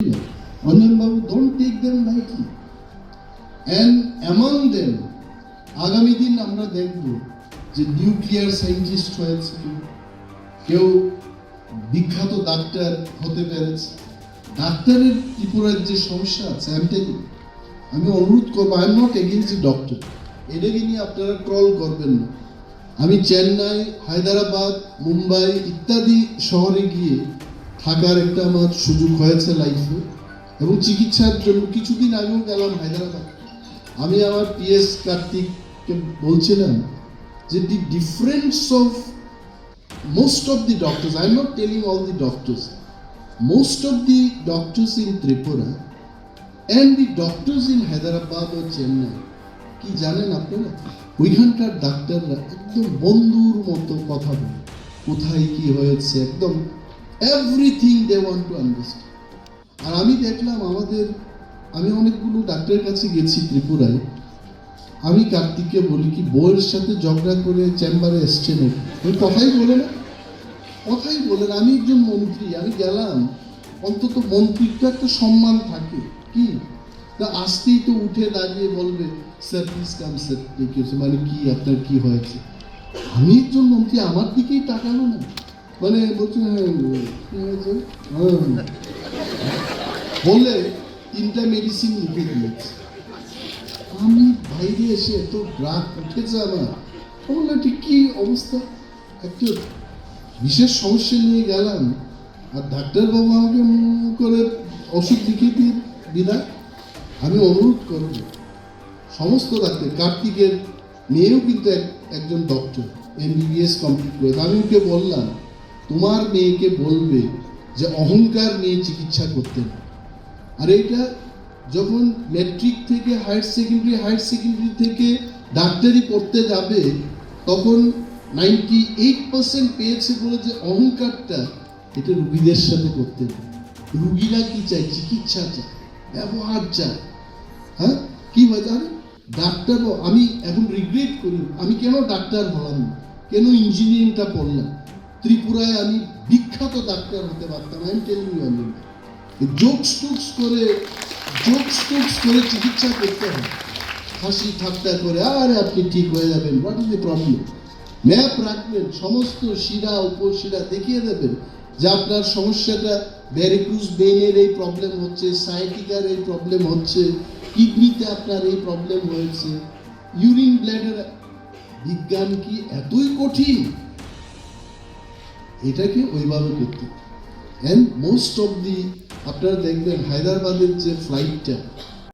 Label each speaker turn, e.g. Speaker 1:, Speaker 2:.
Speaker 1: Anjan don't take them lightly. And among them, আগামী দিন আমরা দেখব যে নিউক্লিয়ার সায়েন্টিস্ট হয়েছে কেউ। বিখ্যাত ডাক্তার হতে পেরেছে। ডাক্তারের ত্রিপুরার যে সমস্যা আছে আমি আমি অনুরোধ করব I am not against doctor এটাকে নিয়ে আপনারা ট্রল করবেন না। আমি চেন্নাই হায়দ্রাবাদ মুম্বাই ইত্যাদি শহরে গিয়ে থাকার একটা আমার সুযোগ হয়েছে লাইফে এবং চিকিৎসার জন্য কিছুদিন আগেও গেলাম হায়দ্রাবাদ। আমি আমার পিএস কার্তিককে বলছিলাম যে the difference of most of the doctors, I'm not telling all the doctors, most of the doctors in Tripura and the doctors in Hyderabad ও চেন্নাই কি জানেন আপনারা? ওইখানকার ডাক্তাররা একদম বন্ধুর মতো কথা বলে কোথায় কি হয়েছে একদম everything they want to understand আর আমি দেখলাম আমাদের, আমি অনেকগুলো ডাক্তারের কাছে গেছি ত্রিপুরায়। আমি কার্তিককে বলি কি, বউয়ের সাথে ঝগড়া করে চেম্বারে এসছে নাকি ওই কথাই বলে না। কথাই বলে না। আমি একজন মন্ত্রী, আমি গেলাম। অন্তত মন্ত্রীর তো একটা সম্মান থাকে। কি? না, আসতেই তো উঠে দাঁড়িয়ে বলবে, স্যার প্লিজ কাম স্যার মানে কি, আপনার কি হয়েছে? আমি একজন মন্ত্রী, আমার দিকেই তাকালো না। মানে বলছে হ্যাঁ কি হয়েছে? হ্যাঁ। বলে তিনটা মেডিসিন লিখে দিয়েছে আমি বাইরে এসে এত রাগ উঠেছে আমার। বললাম ঠিক কি অবস্থা? একটা বিশেষ সমস্যা নিয়ে গেলাম। আর ডাক্তারবাবু আমাকে করে ওষুধ লিখে দিয়ে বিদায় আমি অনুরোধ করব, সমস্ত ডাক্তার, কার্তিকের মেয়েও কিন্তু এক- একজন ডক্টর এমবিবিএস কমপ্লিট করেছে। আমি ওকে বললাম তোমার মেয়েকে বলবে যে অহংকার নিয়ে চিকিৎসা করতে না। আর এটা যখন ম্যাট্রিক থেকে হায়ার সেকেন্ডারি হায়ার সেকেন্ডারি থেকে ডাক্তারি পড়তে যাবে, তখন নাইনটি এইট পার্সেন্ট পেয়েছে বলে যে অহংকারটা এটা রুগীদের সাথে করতে হবে রুগীরা কি চায়? চিকিৎসা চায়, ব্যবহার চায়। হ্যাঁ? কি হয় জানেন ডাক্তার আমি এখন রিগ্রেট করি, আমি কেন ডাক্তার হলাম কেন ইঞ্জিনিয়ারিংটা পড়লাম ত্রিপুরায় আমি বিখ্যাত ডাক্তার হতে পারতাম আমি টেলিং আমি। জোকস টুকস করে জোকস টুকস করে চিকিৎসা করতে হয়। হাসি ঠাট্টা করে, আরে আপনি ঠিক হয়ে যাবেন what is the problem map রাখবেন, সমস্ত শিরা উপশিরা দেখিয়ে দেবেন যে আপনার সমস্যাটা ব্যারিকুস বেইনের এই প্রবলেম হচ্ছে সাইটিকার এই প্রবলেম হচ্ছে কিডনিতে আপনার এই প্রবলেম হয়েছে। ইউরিন ব্ল্যাডার বিজ্ঞান কি এতই কঠিন? এটাকে ওইভাবে করতে। অ্যান্ড মোস্ট অফ দি আপনারা দেখবেন হায়দ্রাবাদের যে ফ্লাইটটা